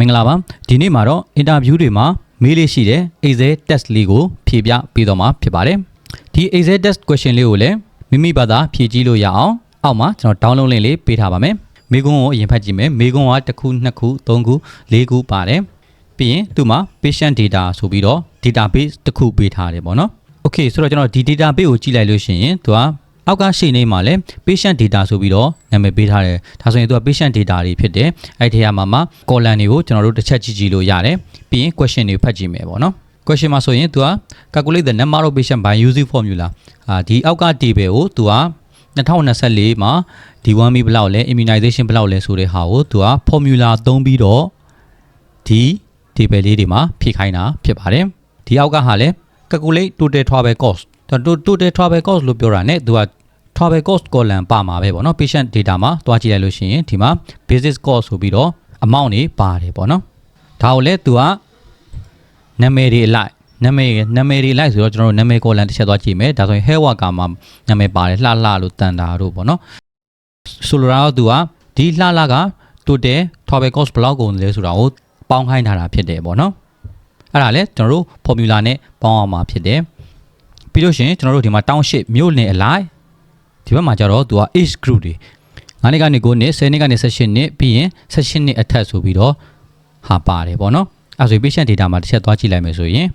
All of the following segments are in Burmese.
မင်္ဂလာပါဒီနေ့မှာတော့အင်တာဗျူးတွေမှာမေးလေးရှိတဲ့ Excel test လေးကိုဖြေပြပေးတော့မှာဖြစ်ပါတယ်ဒီ Excel test question လေးကိုလည်းမိမိဘာသာဖြေကြည့်လို့ရအောင်အောက်မှာကျွန်တော် download link လေးပေးထားပါမယ်မေးခွန်းကိုအရင်ဖတ်ကြည့်မယ်မေးခွန်းကတစ်ခုနှစ်ခုသုံးခုလေးခုပါတယ်ပြီးရင်သူ့မှာ patient data ဆိုပြီးတော့ database တစ်ခုပေးထားတယ်ပေါ့နော် okay ဆိုတော့ကျွန်တော်ဒီ database ကိုကြည့်လိုက်လို့ရှိရင်သူက အောက်ကရှေ့နေမှာလဲ patient data ဆိုပြီးတော့နာမည်ပေးထားတယ်ဒါဆိုရင်သူက patient data တွေဖြစ်တယ်အဲ့ဒီထဲမှာမှာ column တွေကိုကျွန်တော်တို့တစ်ချက်ကြည့်ကြည့်လို့ရတယ်ပြီးရင် question တွေဖတ်ကြည့်မယ်ပေါ့နော် question မှာဆိုရင်သူက calculate the number of patient by using formula အာဒီအောက်က table ကိုသူက2024မှာ D1B ဘယ်လောက်လဲ immunization ဘယ်လောက်လဲဆိုတဲ့ဟာကိုသူက formula သုံးပြီးတော့ဒီ table လေးတွေမှာဖြည့်ခိုင်းတာဖြစ်ပါတယ်ဒီအောက်ကဟာလဲ calculate total travel cost ဒါ total travel cost လို့ပြောတာ ਨੇ သူက travel cost column ပါမှာပဲပေါ့နော် patient data မှာတွားကြည့်လိုက်လို့ရှိရင်ဒီမှာ basis cost ဆိုပြီးတော့ amount တွေပါတယ်ပေါ့နော်ဒါကိုလဲသူကနာမည်တွေအလိုက်နာမည်နာမည်တွေလိုက်ဆိုတော့ကျွန်တော်တို့နာမည် column တစ်ချက်သွားကြည့်မယ်ဒါဆိုရင် hair worker မှာနာမည်ပါတယ်လှလှလို့တန်တာတို့ပေါ့နော်ဆိုလိုတာကသူကဒီလှလှက total travel cost ဘယ်လောက်ကုန်လဲဆိုတာကိုပေါင်းခိုင်းထားတာဖြစ်တယ်ပေါ့နော်အဲ့ဒါလဲကျွန်တော်တို့ formula နဲ့ပေါင်းအောင်မှာဖြစ်တယ်ပြီးလို့ရှိရင်ကျွန်တော်တို့ဒီမှာ township မြို့နယ်အလိုက် ဒီဘက်မှာကျတော့သူက age group တွေ9နှစ်ကနေ9နှစ်10နှစ်ကနေ18နှစ်ပြီးရင်18နှစ်အထက်ဆိုပြီးတော့ဟာပါတယ်ပေါ့နော်အဲဆိုရင် patient data မှာတစ်ချက်သွားကြည့်လိုက်မယ်ဆိုရင်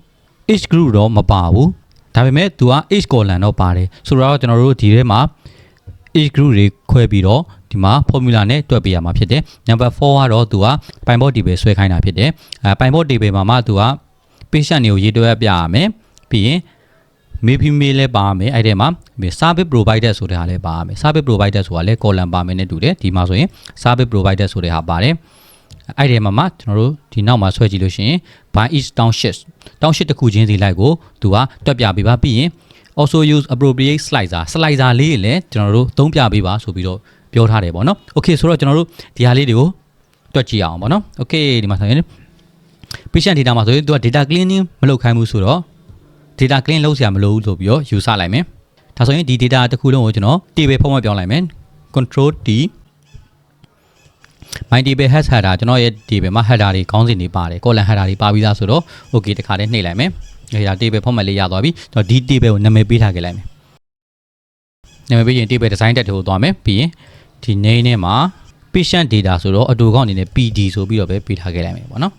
age group တော့မပါဘူးဒါပေမဲ့သူက age column တော့ပါတယ်ဆိုတော့ကျွန်တော်တို့ဒီထဲမှာ age group တွေခွဲပြီးတော့ဒီမှာ formula နဲ့တွက်ပေးရမှာဖြစ်တယ် number 4ကတော့သူကပိုင်ဘော့ table ဆွဲခိုင်းတာဖြစ်တယ်အဲပိုင်ဘော့ table မှာမှသူက patient တွေကိုရေးတွက်ပြရမယ်ပြီးရင် မေဖီမေလည်းပါမယ်အဲ့ထဲမှာ service provider ဆိုတဲ့ဟာလည်းပါမယ် service provider ဆိုတာလည်း column ပါမယ်နဲ့တူတယ်ဒီမှာဆိုရင် service provider ဆိုတဲ့ဟာပါတယ်အဲ့ဒီမှာမှကျွန်တော်တို့ဒီနောက်မှာဆွဲကြည့်လို့ရှိရင် by each township township တစ်ခုချင်းစီလိုက်ကိုသူကတွက်ပြပေးပါပြီးရင် also use appropriate slicer slicer လေးလည်းကျွန်တော်တို့သုံးပြပေးပါဆိုပြီးတော့ပြောထားတယ်ပေါ့နော် okay ဆိုတော့ကျွန်တော်တို့ဒီဟာလေးတွေကိုတွက်ကြည့်အောင်ပေါ့နော် okay ဒီမှာဆိုရင် patient data မှာဆိုရင်သူက data cleaning မလုပ်ခိုင်းဘူးဆိုတော့ data clean လုပ်စရာမလိုဘူးဆိုပြီးတော့ယူဆလိုက်မယ်ဒါဆိုရင်ဒီ data တစ်ခုလုံးကိုကျွန်တော် table format ပြောင်းလိုက်မယ် control t my table has header ကျွန်တော်ရဲ့ table မှာ header တွေခေါင်းစဉ်တွေပါတယ် column header တွေပါပြီးသားဆိုတော့ okay တခါတည်းနှိပ်လိုက်မယ်ဒါ table format လေးရသွားပြီကျွန်တော်ဒီ table ကိုနာမည်ပေးထားခဲ့လိုက်မယ်နာမည်ပေးရင် table design တက်တွေကိုသွားမယ်ပြီးရင်ဒီ name နဲ့မှာ patient data ဆိုတော့အတူကောင်းအနေနဲ့ PD ဆိုပြီးတော့ပဲပေးထားခဲ့လိုက်မယ်ပေါ့နော်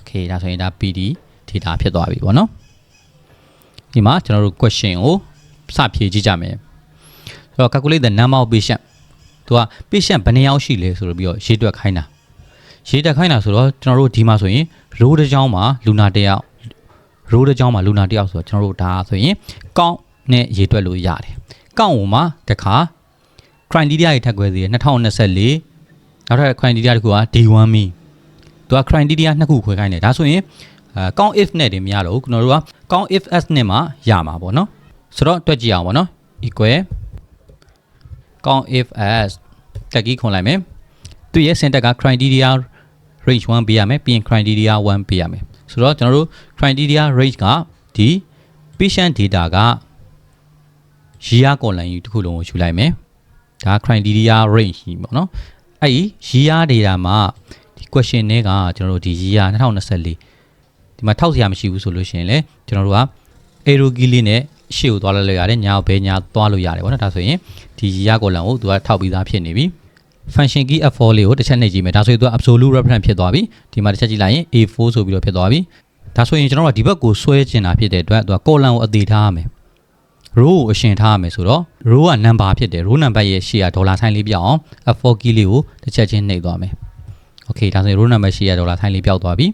okay ဒါဆိုရင်ဒါ PD data ဖြစ်သွားပြီပေါ့နော် ဒီမှာကျွန်တော်တို့ question ကိုစဖြေကြည့်ကြမယ်ဆိုတော့ calculate the number of patient သူက patient ဘယ်နှစ်ယောက်ရှိလဲဆိုတော့ပြီးတော့ရေးတွက်ခိုင်းတာရေးတွက်ခိုင်းတာဆိုတော့ကျွန်တော်တို့ဒီမှာဆိုရင် row တစ်ကြောင်းမှာလူနာတစ်ယောက် row တစ်ကြောင်းမှာလူနာတစ်ယောက်ဆိုတော့ကျွန်တော်တို့ဒါဆိုရင် count နဲ့ရေးတွက်လို့ရတယ် count ကိုမှတစ်ခါ criteria တွေထပ်ခွဲသေးတယ်2024နောက်ထပ် criteria တစ်ခုက D1 me သူက criteria နှစ်ခုခွဲခိုင်းတယ်ဒါဆိုရင် အဲ count if နဲ့တင်မရတော့ဘူးကျွန်တော်တို့က count if s နဲ့မှရမှာပေါ့နော်ဆိုတော့တွက်ကြည့်အောင်ပေါ့နော် equal count if s တက်ကြီးခွန်လိုက်မယ်သူရဲ့ syntax က criteria range 1ပေးရမယ်ပြီးရင် criteria 1ပေးရမယ်ဆိုတော့ကျွန်တော်တို့ criteria range ကဒီ patient data က year column ယူတစ်ခုလုံးကိုယူလိုက်မယ်ဒါ criteria range ကြီးပေါ့နော်အဲ့ဒီ year data မှာဒီ question တွေကကျွန်တော်တို့ဒီ year 2024 ဒီမှာထောက်စရာမရှိဘူးဆိုလို့ရှိရင်လေကျွန်တော်တို့က arrow key လေးနဲ့ရှေ့ကိုသွားလိုက်လို့ရတယ်ညာကိုဘယ်ညာသွားလို့ရတယ်ပေါ့နော်ဒါဆိုရင်ဒီ year column ကိုသူကထောက်ပြီးသားဖြစ်နေပြီ function key f4 လေးကိုတစ်ချက်နှိပ်ကြည့်မယ်ဒါဆိုရင်သူက absolute reference ဖြစ်သွားပြီဒီမှာတစ်ချက်ကြည့်လိုက်ရင် a4 ဆိုပြီးတော့ဖြစ်သွားပြီဒါဆိုရင်ကျွန်တော်တို့ကဒီဘက်ကိုဆွဲကျင်တာဖြစ်တဲ့အတွက်သူက column ကိုအသေးထားရမယ် row ကိုအရှင်ထားရမယ်ဆိုတော့ row က number ဖြစ်တယ် row number ရဲ့ရှေ့ကဒေါ်လာဆိုင်လေးပြောင်းအောင် f4 key လေးကိုတစ်ချက်ချင်းနှိပ်သွားမယ် okay ဒါဆိုရင် row number ရှေ့ကဒေါ်လာဆိုင်လေးပြောက်သွားပြီ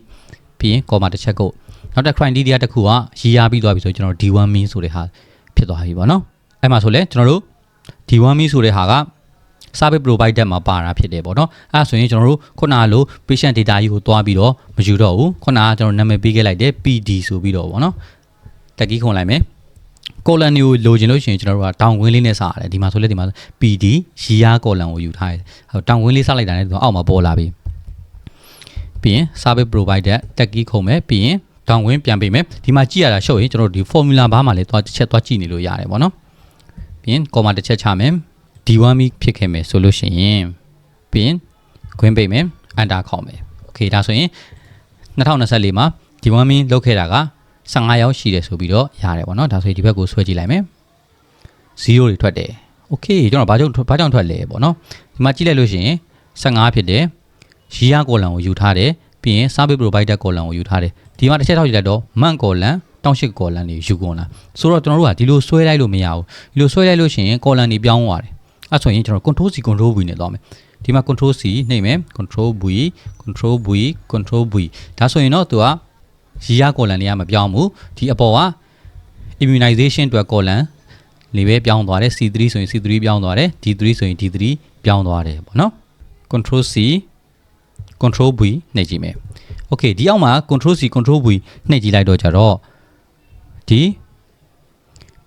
ပြီးရင် comma တစ်ချက်ကိုနောက်တစ် criteria တစ်ခုကရီရပြီးသွားပြီဆိုကျွန်တော်တို့ d1 mean ဆိုတဲ့ဟာဖြစ်သွားပြီပေါ့နော်အဲ့မှာဆိုလဲကျွန်တော်တို့ d1 mean ဆိုတဲ့ဟာက service provider မှာပါတာဖြစ်တယ်ပေါ့နော်အဲ့ဒါဆိုရင်ကျွန်တော်တို့ခုနကလို patient data ကြီးကိုတွားပြီးတော့မယူတော့ဘူးခုနကကျွန်တော်နာမည်ပေးခဲ့လိုက်တယ် PD ဆိုပြီးတော့ပေါ့နော်တက်ကြီးခွန်လိုက်မယ် column ကိုလိုချင်လို့ရှိရင်ကျွန်တော်တို့ကတောင်ဝင်းလေးနဲ့စရတယ်ဒီမှာဆိုလဲဒီမှာ PD ရီယာ column ကိုယူထားတယ်ဟိုတောင်ဝင်းလေးစလိုက်တာနဲ့ဒီမှာအောက်မှာပေါ်လာပြီ ပြီးရင် service provider တက်ကြီးခုံမယ်ပြီးရင်တောင်ဝင်းပြန်ပေးမယ်ဒီမှာကြည့်ရတာရှုပ်ရင်ကျွန်တော်တို့ဒီ formula bar မှာလည်းသွားတစ်ချက်သွားကြည့်နေလို့ရတယ်ပေါ့နော်ပြီးရင် comma တစ်ချက်ချမယ် D1 မီဖြစ်ခဲ့မယ်ဆိုလို့ရှိရင်ပြီးရင်ခွင်းပိတ်မယ် enter ခေါက်မယ် โอเค okay ဒါဆိုရင်2024မှာဒီဝမ်မင်းလောက်ခဲ့တာက15ရောက်ရှိတယ်ဆိုပြီးတော့ရတယ်ပေါ့နော်ဒါဆိုရင်ဒီဘက်ကိုဆွဲကြည့်လိုက်မယ်0တွေထွက်တယ် okay ကျွန်တော်ဘာကြောင့်ဘာကြောင့်ထွက်လဲပေါ့နော်ဒီမှာကြည့်လိုက်လို့ရှိရင်15ဖြစ်တယ် ရီယာကောလန်ကိုယူထားတယ်ပြီးရင် service provider ကောလန်ကိုယူထားတယ်ဒီမှာတစ်ချက်ထောက်ကြည့်လိုက်တော့ man ကောလန်တောင်းရှိကောလန်တွေယူကုန်လာဆိုတော့ကျွန်တော်တို့ကဒီလိုဆွဲလိုက်လို့မရဘူးဒီလိုဆွဲလိုက်လို့ရှိရင်ကောလန်တွေပြောင်းသွားတယ်အဲ့ဆိုရင်ကျွန်တော် control C control V နဲ့သွားမယ်ဒီမှာ control C နှိပ်မယ် control V control V control V ဒါဆိုရင်တော့သူကရီယာကောလန်တွေကမပြောင်းဘူးဒီအပေါ်က immunization အတွက်ကောလန်လေးပဲပြောင်းသွားတယ် C3 ဆိုရင် C3 ပြောင်းသွားတယ် D3 ဆိုရင် D3 ပြောင်းသွားတယ်ပေါ့နော် control C control V နှိပ်ကြည့်မယ် okay ဒီအောက်မှာ control C control V နှိပ်ကြည့်လိုက်တော့ကြတော့ဒီ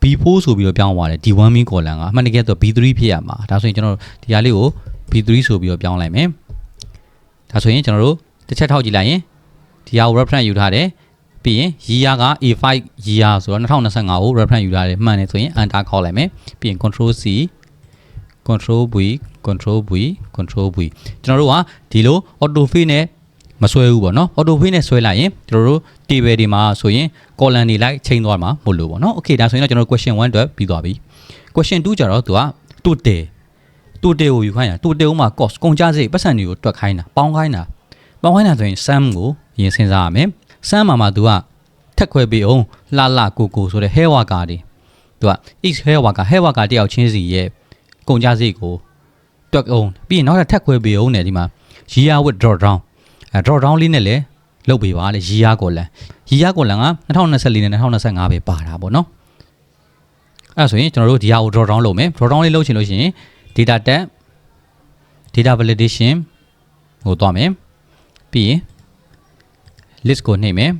B4 ဆိုပြီးတော့ပြောင်းသွားတယ် D1 min column ကအမှန်တကယ်တော့ B3 ဖြစ်ရမှာဒါဆိုရင်ကျွန်တော်တို့ဒီဟာလေးကို B3 ဆိုပြီးတော့ပြောင်းလိုက်မယ်ဒါဆိုရင်ကျွန်တော်တို့တစ်ချက်ထောက်ကြည့်လိုက်ရင်ဒီဟာကို reference ယူထားတယ်ပြီးရင် year က A5 year ဆိုတော့2025ကို reference ယူထားတယ်မှန်တယ်ဆိုရင် enter ခေါက်လိုက်မယ်ပြီးရင် control C control V control V control V ကျွန်တော်တို့ကဒီလို auto fill နဲ့မဆွဲဘူးပေါ့နော် auto fill နဲ့ဆွဲလိုက်ရင်ကျွန်တော်တို့ table တွေမှာဆိုရင် column တွေလိုက်ချိန်သွားမှာမဟုတ်လို့ပေါ့နော် okay ဒါဆိုရင်တော့ကျွန်တော်တို့ question 1အတွက်ပြီးသွားပြီ question 2ကျတော့သူက total total ကိုယူခိုင်းတာ total ဥမှာ cost ကုန်ကျစရိတ်ပတ်စံတွေကိုတွက်ခိုင်းတာပေါင်းခိုင်းတာပေါင်းခိုင်းတာဆိုရင် sum ကိုရင်စဉ်းစားရမယ် sum မှာမှာသူကထက်ခွဲပြီးအောင်လှလှကိုကိုဆိုတဲ့ hair worker တွေသူက each hair worker hair worker တယောက်ချင်းစီရဲ့ကုန်ကျစရိတ်ကို တွက်အောင်ပြီးရင်နောက်ထပ်ထက်ခွဲပြီးအောင်ねဒီမှာ year with draw down အဲ draw down လေးနဲ့လည်းလုပ်ပေးပါလေ year ကိုလန် year ကိုလန်က2024နဲ့2025ပဲပါတာပေါ့နော်အဲ့ဒါဆိုရင်ကျွန်တော်တို့ဒီဟာကို draw down လုပ်မယ် draw down လေးလုပ်ချင်လို့ရှိရင် data tab data validation ကိုသွားမယ်ပြီးရင် list ကိုနှိပ်မယ်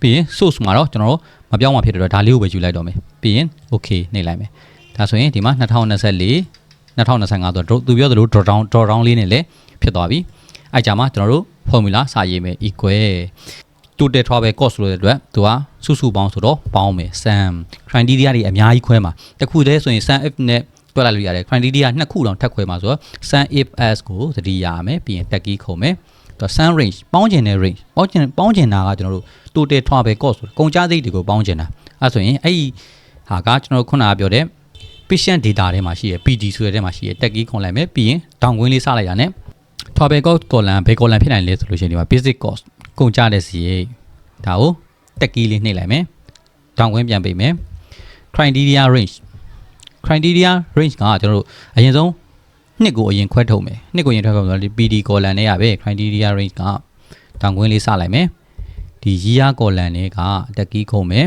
ပြီးရင် source မှာတော့ကျွန်တော်တို့မပြောင်းမှဖြစ်တဲ့တော့ဒါလေးကိုပဲယူလိုက်တော့မယ်ပြီးရင် okay နှိပ်လိုက်မယ်ဒါဆိုရင်ဒီမှာ2024 2025ဆိုတော့သူပြောသလို draw down draw down လေးနဲ့လည်းဖြစ်သွားပြီအဲ့ကြမှာကျွန်တော်တို့ formula စာရေးမယ် equal total travel cost လို့တဲ့အတွက်သူကစုစုပေါင်းဆိုတော့ပေါင်းမယ် sum criteria တွေအများကြီးခွဲမှာတစ်ခုတည်းဆိုရင် sum if နဲ့တွက်လိုက်လို့ရတယ် criteria နှစ်ခုတောင်ထပ်ခွဲမှာဆိုတော့ sum if s ကိုသတိရရမယ်ပြီးရင် tag key ခုံမယ်တော့ sum range ပေါင်းကျင်တဲ့ range ပေါင်းကျင်ပေါင်းကျင်တာကကျွန်တော်တို့ total travel cost ဆိုကုန်ကျစရိတ်တွေကိုပေါင်းကျင်တာအဲဆိုရင်အဲ့ဒီဟာကကျွန်တော်တို့ခုနကပြောတဲ့ patient data ထဲမှာရှိရ PD ဆိုတဲ့ထဲမှာရှိရ tag key ခုံလိုက်မယ်ပြီးရင် down ကွင်းလေးစလိုက်ရနဲ့ travel cost column ဘယ် column ဖြစ်နိုင်လဲဆိုလို့ရှိရင်ဒီမှာ basic cost ကုန်ကျတဲ့စီရိတ်ဒါကို tag key လေးနှိပ်လိုက်မယ် down ကွင်းပြန်ပေးမယ် criteria range criteria range ကကျွန်တော်တို့အရင်ဆုံးနှစ်ကိုအရင်ခွဲထုတ်မယ်နှစ်ကိုအရင်ခွဲထုတ်ဆိုတော့ဒီ PD column နဲ့ရပဲ criteria range ကတောင်ကွင်းလေးစလိုက်မယ်ဒီ year column တွေကတက်ကြီးခုံမယ်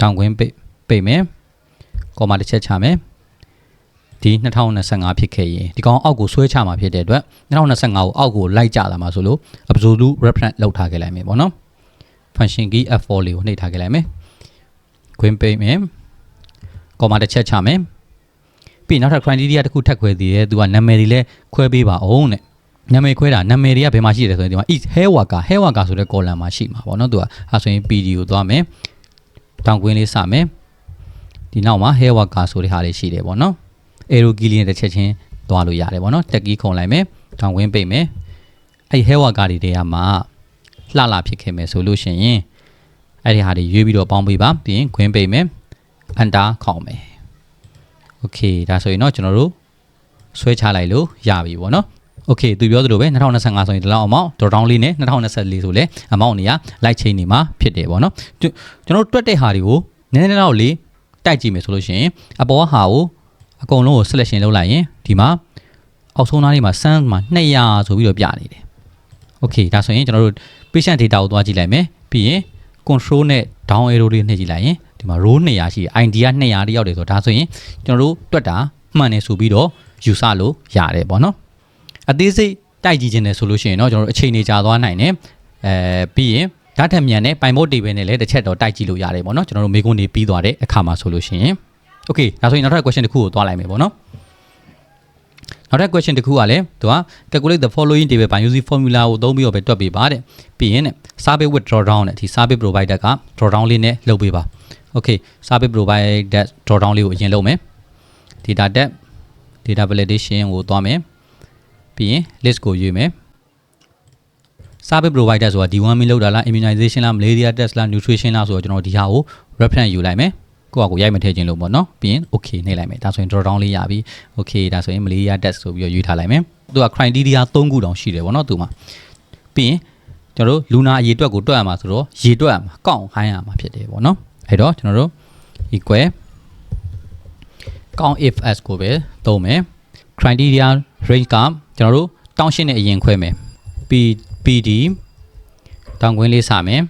တောင်ကွင်းပိတ်ပိတ်မယ် ကောမတစ်ချက်ချမယ်ဒီ2025ဖြစ်ခဲ့ရင်ဒီကောင်အောက်ကိုဆွဲချမှာဖြစ်တဲ့အတွက်2025ကိုအောက်ကိုလိုက်ကြလာမှာဆိုလို့ absolute reference လောက်ထားခဲ့လိုက်မယ်ပေါ့နော် function key f4 လေးကိုနှိပ်ထားခဲ့လိုက်မယ်ခွင်းပိတ်မယ်ကောမတစ်ချက်ချမယ်ပြီးနောက်ထပ် criteria တစ်ခုထပ်ခွဲသေးတယ်သူကနာမည်တွေလည်းခွဲပေးပါအောင်တဲ့နာမည်ခွဲတာနာမည်တွေကဘယ်မှာရှိတယ်ဆိုရင်ဒီမှာ is hair worker hair worker ဆိုတဲ့ column မှာရှိမှာပေါ့နော်သူကအဲဆိုရင် PD ကိုသွားမယ်တောင်ကွင်းလေးစမယ် ဒီနောက်မှာ hair worker ဆိုတဲ့ဟာလေးရှိတယ်ပေါ့နော် arrow key လေးနဲ့တစ်ချက်ချင်းသွားလို့ရတယ်ပေါ့နော်တက်ကြီးခုံလိုက်မယ်တောင်ကွင်းပိတ်မယ်အဲ့ hair worker တွေတဲကမှာလှလှဖြစ်ခဲ့မယ်ဆိုလို့ရှိရင်အဲ့ဒီဟာတွေရွေးပြီးတော့ပေါင်းပေးပါပြီးရင်ခွင်းပိတ်မယ် enter ခေါင်းမယ် okay ဒါဆိုရင်တော့ကျွန်တော်တို့ဆွဲချလိုက်လို့ရပြီပေါ့နော် okay သူပြောသလိုပဲ2025ဆိုရင်ဒီလောက် amount draw down လေးနဲ့2024ဆိုလဲ amount တွေက light chain တွေမှာဖြစ်တယ်ပေါ့နော်ကျွန်တော်တို့တွက်တဲ့ဟာတွေကိုနည်းနည်းတော့လေး တိုက်ကြည့်မယ်ဆိုလို့ရှိရင်အပေါ်ဟာကိုအကုန်လုံးကို selection လုပ်လိုက်ရင်ဒီမှာအောက်ဆုံးသားလေးမှာ sum မှာ200ဆိုပြီးတော့ပြနေတယ် okay ဒါဆိုရင်ကျွန်တော်တို့ patient data ကိုသွားကြည့်လိုက်မယ်ပြီးရင် control နဲ့ down arrow လေးနှိပ်ကြည့်လိုက်ရင်ဒီမှာ row 200ရှိတယ် ID က200တိရောက်တယ်ဆိုတော့ဒါဆိုရင်ကျွန်တော်တို့တွက်တာမှန်တယ်ဆိုပြီးတော့ယူဆလို့ရတယ်ပေါ့နော်အသေးစိတ်တိုက်ကြည့်ခြင်းနဲ့ဆိုလို့ရှိရင်တော့ကျွန်တော်တို့အချိန်နေကြာသွားနိုင်တယ်အဲပြီးရင် ဓာတ်ထမြန်နဲ့ပိုင်မို့တေဘယ်နဲ့လည်းတစ်ချက်တော့တိုက်ကြည့်လို့ရတယ်ပေါ့နော်ကျွန်တော်တို့မေကွန်းနေပြီးသွားတဲ့အခါမှာဆိုလို့ရှိရင် okay ဒါဆိုရင်နောက်ထပ် question တစ်ခုကိုသွားလိုက်မယ်ပေါ့နော်နောက်ထပ် question တစ်ခုကလည်းသူက calculate the following table by using formula ကိုသုံးပြီးတော့ပဲတွက်ပေးပါတဲ့ပြီးရင် service with draw down နဲ့ဒီ service provider က draw down လေးနဲ့လုပ်ပေးပါ okay service provider draw down လေးကိုအရင်လုပ်မယ် data tab data validation ကိုသွားမယ်ပြီးရင် list ကိုရွေးမယ် service provider ဆိုတာ deworming လောက်တာလား immunization လား malaria test လား nutrition လားဆိုတော့ကျွန်တော်ဒီဟာကို reference ယူလိုက်မယ်ကိုယ့်အကိုရိုက်မထည့်ခြင်းလို့ပေါ့နော်ပြီးရင် okay နှိပ်လိုက်မယ်ဒါဆိုရင် drop down လေးရပြီ okay ဒါဆိုရင် malaria test ဆိုပြီးတော့ရွေးထားလိုက်မယ်သူက criteria 3ခုတောင်ရှိတယ်ပေါ့နော်သူမှာပြီးရင်ကျွန်တော်တို့လူနာအရေအတွက်ကိုတွက်ရမှာဆိုတော့ရေတွက်ရမှာကောက်ဟိုင်းရမှာဖြစ်တယ်ပေါ့နော်အဲ့တော့ကျွန်တော်တို့ equal count if s ကိုပဲသုံးမယ် criteria range ကကျွန်တော်တို့တောင်းရှင်းတဲ့အရင်ခွဲမယ် p pd တောင်းခွင်းလေးစမယ်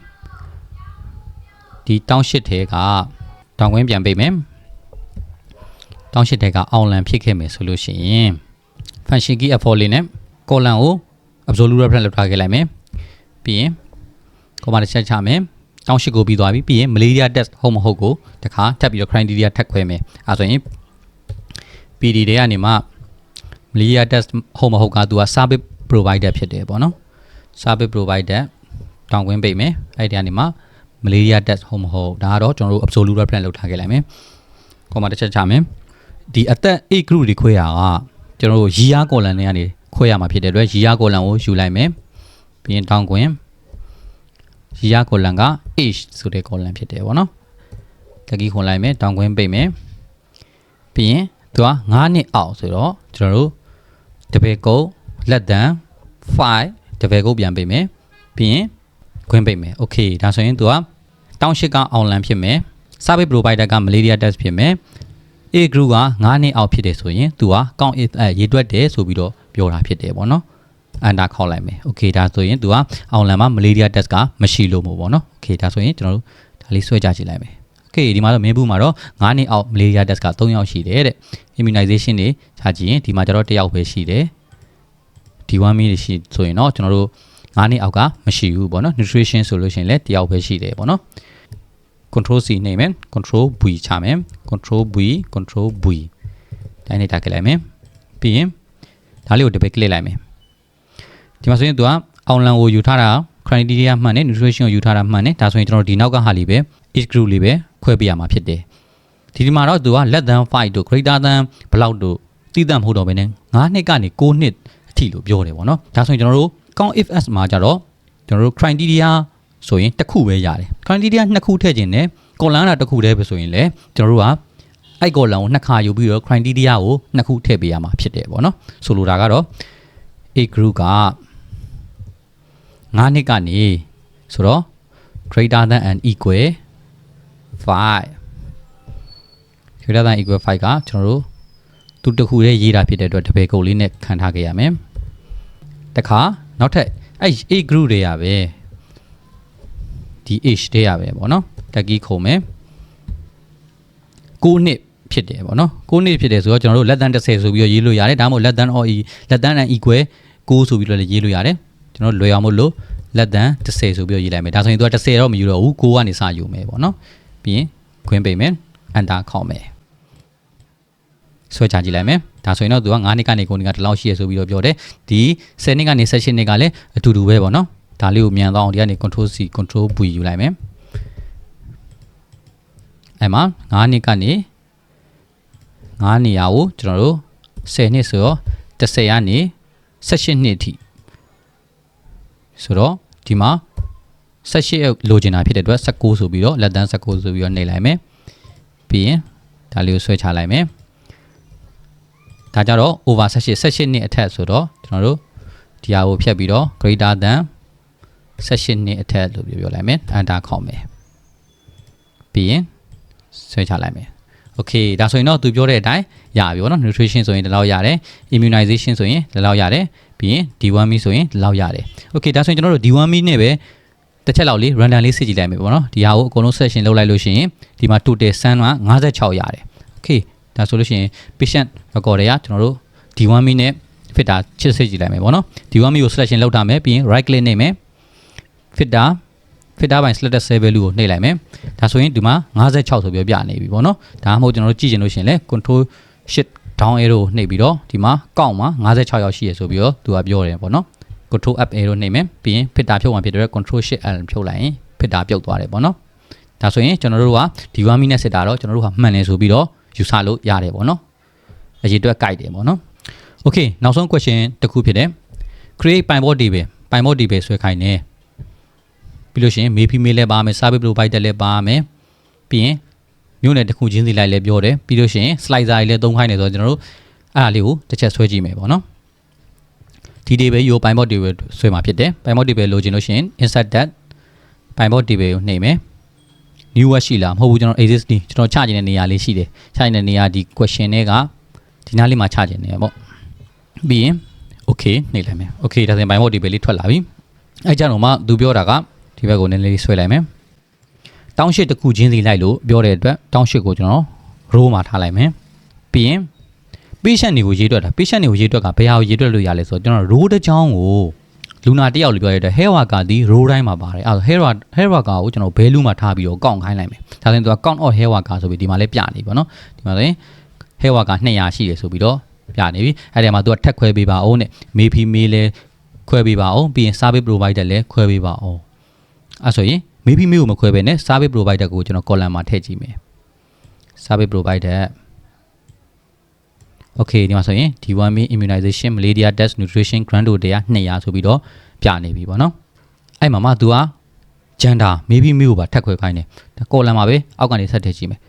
ဒီတောင်းရှစ်ထဲကတောင်းခွင်းပြန်ပေးမယ်တောင်းရှစ်ထဲကအောင်လန်ဖြစ်ခဲ့မယ်ဆိုလို့ရှိရင် function key f4 လေးနဲ့ column ကို absolute reference လောက်ထားခဲ့လိုက်မယ်ပြီးရင် comma တစ်ချက်ချမယ်တောင်းရှစ်ကိုပြီးသွားပြီပြီးရင် malaria test ဟုတ်မဟုတ်ကိုတခါထပ်ပြီးတော့ criteria ထပ်ခွဲမယ်အဲဆိုရင် PD တွေကနေမှ malaria test ဟုတ်မဟုတ်ကသူက service provider ဖြစ်တယ်ပေါ့နော် service provider တောင်းခွင့်ပေးမယ်အဲ့ဒီကနေမှ malaria test ဟုတ်မဟုတ်ဒါကတော့ကျွန်တော်တို့ absolute reference လောက်ထားခဲ့လိုက်မယ်ကောမတစ်ချက်ချမယ်ဒီအသက် A group တွေခွဲရကကျွန်တော်တို့ရီယာကောလန်တွေကနေခွဲရမှာဖြစ်တဲ့အတွက်ရီယာကောလန်ကိုယူလိုက်မယ်ပြီးရင်တောင်းခွင့်ရီယာကောလန်က H ဆိုတဲ့ကောလန်ဖြစ်တယ်ပေါ့နော်ကကြီးခွန်လိုက်မယ်တောင်းခွင့်ပေးမယ်ပြီးရင်သူက9နှစ်အောက်ဆိုတော့ကျွန်တော်တို့တပည့်ကုတ်လက်တန်5 တပည့်ကုတ်ပြန်ပေးမယ်ပြီးရင်ခွင့်ပေးမယ်โอเคဒါဆိုရင်သူကတောင်းရှိကအောင်လန်ဖြစ်မယ် service provider က malaria test ဖြစ်မယ် A group က9နှစ်အောက်ဖြစ်တယ်ဆိုရင်သူက count if အဲရေတွက်တယ်ဆိုပြီးတော့ပြောတာဖြစ်တယ်ပေါ့နော်အန်တာခေါက်လိုက်မယ်โอเคဒါဆိုရင်သူကအောင်လန်မှာ malaria test ကမရှိလို့မို့ပေါ့နော်โอเคဒါဆိုရင်ကျွန်တော်တို့ဒါလေးဆွဲကြကြည့်လိုက်မယ်โอเคဒီမှာတော့မင်းဘူးမှာတော့9နှစ်အောက် malaria test က3ယောက်ရှိတယ်တဲ့ immunization တွေခြားကြည့်ရင်ဒီမှာကျတော့1ယောက်ပဲရှိတယ် ဒီ1မီရှိဆိုရင်တော့ကျွန်တော်တို့9နှစ်အောက်ကမရှိဘူးပေါ့နော် nutrition ဆိုလို့ရှိရင်လည်း1ယောက်ပဲရှိတယ်ပေါ့နော် control C နေမယ် control V ချမယ် control V control V တိုင်းနေတာခဲ့လိုက်မယ်ပြီးရင်ဒါလေးကိုတစ်ပိတ်ကလစ်လိုက်မယ်ဒီမှာဆိုရင်သူကအောင်လန်ကိုယူထားတာ criteria မှန်တယ် nutrition ကိုယူထားတာမှန်တယ်ဒါဆိုရင်ကျွန်တော်ဒီနောက်ကဟာလေးပဲ age group လေးပဲခွဲပေးရမှာဖြစ်တယ်ဒီဒီမှာတော့သူက less than 5တို့ greater than ဘလောက်တို့သိတတ်မဟုတ်တော့ဘဲနဲ့9နှစ်ကနေ6နှစ်အ ထိလို့ပြောတယ်ပေါ့နော်ဒါဆိုရင်ကျွန်တော်တို့ count if s မှာကြတော့ကျွန်တော်တို့ criteria ဆိုရင်တစ်ခုပဲရတယ် criteria နှစ်ခုထည့်ခြင်းနဲ့ column တာတစ်ခုတည်းပဲဆိုရင်လည်းကျွန်တော်တို့ကအဲ့ column ကိုနှစ်ခါယူပြီးတော့ criteria ကိုနှစ်ခုထည့်ပေးရမှာဖြစ်တယ်ပေါ့နော်ဆိုလိုတာကတော့ a group က9နှစ်ကနေဆိုတော့ greater than and equal 5 greater than equal 5ကကျွန်တော်တို့သူတစ်ခုတည်းရေးတာဖြစ်တဲ့အတွက်တပည့်ကုတ်လေးနဲ့ခံထားခဲ့ရမယ် တခါနောက်ထပ်အဲ့ a group တွေရပဲဒီ age တွေရပဲပေါ့နော်တက်ကီးခုံမယ်9နှစ်ဖြစ်တယ်ပေါ့နော်9နှစ်ဖြစ်တယ်ဆိုတော့ကျွန်တော်တို့လက်တန်း30ဆိုပြီးတော့ရေးလို့ရတယ်ဒါမှမဟုတ်လက်တန်း or e လက်တန်း and equal 9ဆိုပြီးတော့လည်းရေးလို့ရတယ်ကျွန်တော်လွယ်အောင်မို့လို့လက်တန်း30ဆိုပြီးတော့ရေးလိုက်မယ်ဒါဆိုရင်သူက30တော့မယူတော့ဘူး9ကနေစယူမယ်ပေါ့နော်ပြီးရင်ခွင်းပိတ်မယ် enter ခေါက်မယ် ဆွဲချကြည့်လိုက်မယ်ဒါဆိုရင်တော့သူက9နှစ်ကနေ9နှစ်ကဒီလောက်ရှိရဆိုပြီးတော့ပြောတယ်ဒီ10နှစ်ကနေ18နှစ်ကလည်းအတူတူပဲပေါ့နော်ဒါလေးကိုမြန်သွားအောင်ဒီကနေ control C control V ယူလိုက်မယ်အဲ့မှာ9နှစ်ကနေ9နေရာကိုကျွန်တော်တို့10နှစ်ဆိုတော့10ကနေ18နှစ်အထိဆိုတော့ဒီမှာ18လိုချင်တာဖြစ်တဲ့အတွက်19ဆိုပြီးတော့လက်တန်း19ဆိုပြီးတော့နှိပ်လိုက်မယ်ပြီးရင်ဒါလေးကိုဆွဲချလိုက်မယ် ဒါကြတော့ over 18 18နှစ်အထက်ဆိုတော့ကျွန်တော်တို့ဒီဟာကိုဖြတ်ပြီးတော့ greater than 18နှစ်အထက်လို့ပြောပြောလိုက်မယ် enter ခေါက်မယ်ပြီးရင်ဆွဲချလိုက်မယ် okay ဒါဆိုရင်တော့သူပြောတဲ့အတိုင်းရပြီပေါ့နော် nutrition ဆိုရင်ဒီလောက်ရတယ် immunization ဆိုရင်ဒီလောက်ရတယ်ပြီးရင် D1me ဆိုရင်ဒီလောက်ရတယ် okay ဒါဆိုရင်ကျွန်တော်တို့ D1me နဲ့ပဲတစ်ချက်လောက်လေး random လေးစစ်ကြည့်လိုက်မယ်ပေါ့နော်ဒီဟာကိုအကုန်လုံး session လုပ်လိုက်လို့ရှိရင်ဒီမှာ total sum က56ရတယ် okay ဒါဆိုလို့ရှိရင် patient record တွေကကျွန်တော်တို့ D1me နဲ့ fit တာချစ်စစ်ကြည့်လိုက်မယ်ပေါ့နော် D1me ကို selection လုပ်ထားမယ်ပြီးရင် right click နေမယ် fit တာ fit တာပိုင်း selected cell value ကိုနှိပ်လိုက်မယ်ဒါဆိုရင်ဒီမှာ56ဆိုပြီးပြနေပြီပေါ့နော်ဒါမှမဟုတ်ကျွန်တော်တို့ကြည့်ချင်လို့ရှိရင်လည်း control shift down arrow နှိပ်ပြီးတော့ဒီမှာကောက်မှာ56ရောက်ရှိရဆိုပြီးတော့သူကပြောတယ်ပေါ့နော် control up arrow နှိပ်မယ်ပြီးရင် fit တာဖြုတ်မှဖြစ်တဲ့ control shift l ဖြုတ်လိုက်ရင် fit တာပြုတ်သွားတယ်ပေါ့နော်ဒါဆိုရင်ကျွန်တော်တို့ကဒီ1 minute စစ်တာတော့ကျွန်တော်တို့ကမှန်တယ်ဆိုပြီးတော့ ယူဆလို့ရတယ်ပေါ့နော်အရေးအတွက်ကြိုက်တယ်ပေါ့နော် okay နောက်ဆုံး question တစ်ခုဖြစ်တယ် create ပိုင်ဘော table ပိုင်မော့ဒီပဲဆွဲခိုင်းတယ်ပြီးလို့ရှိရင်မေဖီမေလည်းပါမယ် service provider လည်းပါမယ်ပြီးရင်မြို့နယ်တစ်ခုချင်းစီလိုက်လည်းပြောတယ်ပြီးလို့ရှိရင် slicer တွေလည်းသုံးခိုင်းတယ်ဆိုတော့ကျွန်တော်တို့အဲ့ဒါလေးကိုတစ်ချက်ဆွဲကြည့်မယ်ပေါ့နော်ဒီဒီပဲ yo ပိုင်မော့ဒီပဲဆွဲမှာဖြစ်တယ်ပိုင်မော့ဒီပဲလိုချင်လို့ရှိရင် insert that ပိုင်မော့ဒီပဲကိုနှိပ်မယ် new word ရှိလားမဟုတ်ဘူးကျွန်တော် existing ကျွန်တော်ချခြင်းတဲ့နေရာလေးရှိတယ်ချခြင်းတဲ့နေရာဒီ question တွေကဒီနားလေးမှာချခြင်းနေပေါ့ပြီးရင် okay နှိပ်လိုက်မယ် okay ဒါဆိုရင် byte ဒီပဲလေးထွက်လာပြီအဲကြတော့မှသူပြောတာကဒီဘက်ကိုနည်းနည်းလေးဆွဲလိုက်မယ်တောင်းရှစ်တစ်ခုချင်းစီလိုက်လို့ပြောတဲ့အတွက်တောင်းရှစ်ကိုကျွန်တော် row မှာထားလိုက်မယ်ပြီးရင် patient တွေကိုရေးတွက်တာ patient တွေကိုရေးတွက်ကဘယ်ဟာကိုရေးတွက်လို့ရလဲဆိုတော့ကျွန်တော် row တစ်ချောင်းကို လူနာတစ်ယောက်လို့ပြောရတဲ့ hair worker ဒီ row တိုင်းမှာပါတယ်အဲ hair worker hair worker ကိုကျွန်တော် value မှာထားပြီးတော့ကောက်ခိုင်းလိုက်မယ်ဒါဆိုရင်သူက count of hair worker ဆိုပြီးဒီမှာလည်းပြနေပြီပေါ့နော်ဒီမှာဆိုရင် hair worker 200ရှိတယ်ဆိုပြီးတော့ပြနေပြီအဲ့ဒီမှာသူကထက်ခွဲပေးပါအောင်နဲ့မေဖီမေလဲခွဲပေးပါအောင်ပြီးရင် service provider လည်းခွဲပေးပါအောင်အဲ့ဆိုရင်မေဖီမေကိုမခွဲဘဲနဲ့ service provider ကိုကျွန်တော် column မှာထည့်ကြည့်မယ် service provider okay ဒီမှာဆိုရင် D1 mean immunization malaria test nutrition grant တို့တရား200ဆိုပြီးတော့ပြနေပြီပေါ့နော်အဲ့မှာမှ तू က gender maybe မေကိုပါထက်ခွဲခိုင်းတယ်ဒါ column မှာပဲအောက်ကနေဆက်ထည့်ကြည့်မယ်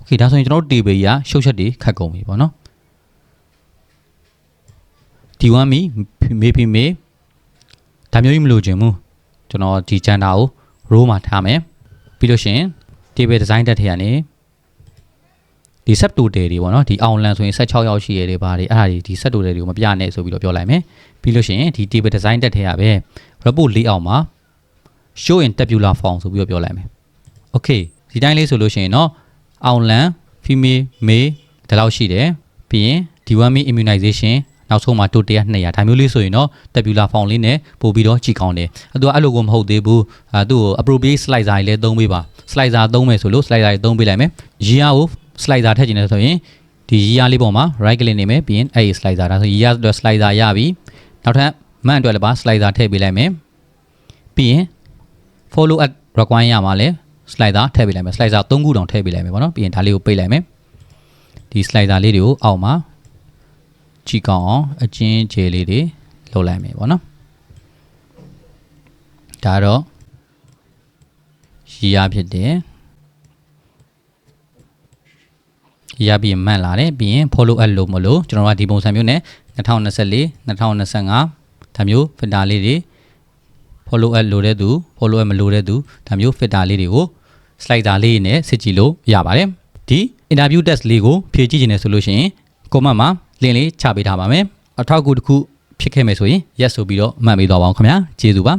okay ဒါဆိုရင်ကျွန်တော်တို့ table ကြီးကရှုပ်ချက်တွေခတ်ကုန်ပြီပေါ့နော် D1 မီမေဖီမေဒါမျိုးကြီးမလို့ခြင်းဘူးကျွန်တော်ဒီ gender ကို row မှာထားမယ်ပြီးလို့ရှိရင် table design တက်ထည့်ရနေ ဒီ sub total တွေပေါ့နော်ဒီအောင်လန်ဆိုရင်16ရောက်ရှိရတယ်ပါတယ်အဲ့ဒါတွေဒီ sub total တွေကိုမပြနဲ့ဆိုပြီးတော့ပြောလိုက်မယ်ပြီးလို့ရှိရင်ဒီ table design တက်ထည့်ရပဲ report layout မှာ show in tabular form ဆိုပြီးတော့ပြောလိုက်မယ် okay ဒီတိုင်းလေးဆိုလို့ရှိရင်เนาะအောင်လန် female male ဒီလောက်ရှိတယ်ပြီးရင် D1 me immunization နောက်ဆုံးမှာတိုတရ200ဒါမျိုးလေးဆိုရင်တော့ tabular form လေးနဲ့ပို့ပြီးတော့ကြည့်ကောင်းတယ်အဲသူကအဲ့လိုကိုမဟုတ်သေးဘူးအဲသူ့ကို appropriate slicer တွေလည်းသုံးပေးပါ slicer သုံးမယ်ဆိုလို့ slicer တွေသုံးပေးလိုက်မယ် year ကို slicer ထည့်ချင်တယ်ဆိုရင်ဒီ year လေးပေါ်မှာ right click နေမယ်ပြီးရင်အဲ့ဒီ slicer ဒါဆို year အတွက် slicer ရပြီနောက်ထပ် month အတွက်လည်းပါ slicer ထည့်ပေးလိုက်မယ်ပြီးရင် follow up require ရမှာလဲ slicer ထည့်ပေးလိုက်မယ် slicer 3ခုတောင်ထည့်ပေးလိုက်မယ်ပေါ့နော်ပြီးရင်ဒါလေးကိုပိတ်လိုက်မယ်ဒီ slicer လေးတွေကိုအောက်မှာကြည့်ကောင်းအောင်အချင်းခြေလေးတွေလှုပ်လိုက်မယ်ပေါ့နော်ဒါတော့ရီရဖြစ်တယ် ရီရပြီးမှန်လာတယ်ပြီးရင် follow up လို့မလို့ကျွန်တော်ကဒီပုံစံမျိုးနဲ့2024 2025ဒါမျိုး filter လေးတွေ follow up လိုတဲ့သူ follow up မလိုတဲ့သူဒါမျိုး filter လေးတွေကို slider လေးနဲ့စစ်ကြည့်လို့ရပါတယ်ဒီ interview test လေးကိုဖြည့်ကြည့်ခြင်းနဲ့ဆိုလို့ရှိရင် comment မှာ link လေးချပေးထားပါမယ်အထောက်အကူတစ်ခုဖြစ်ခဲ့မယ်ဆိုရင် yes ဆိုပြီးတော့မှတ်ပေးသွားပါအောင်ခင်ဗျာကျေးဇူးပါ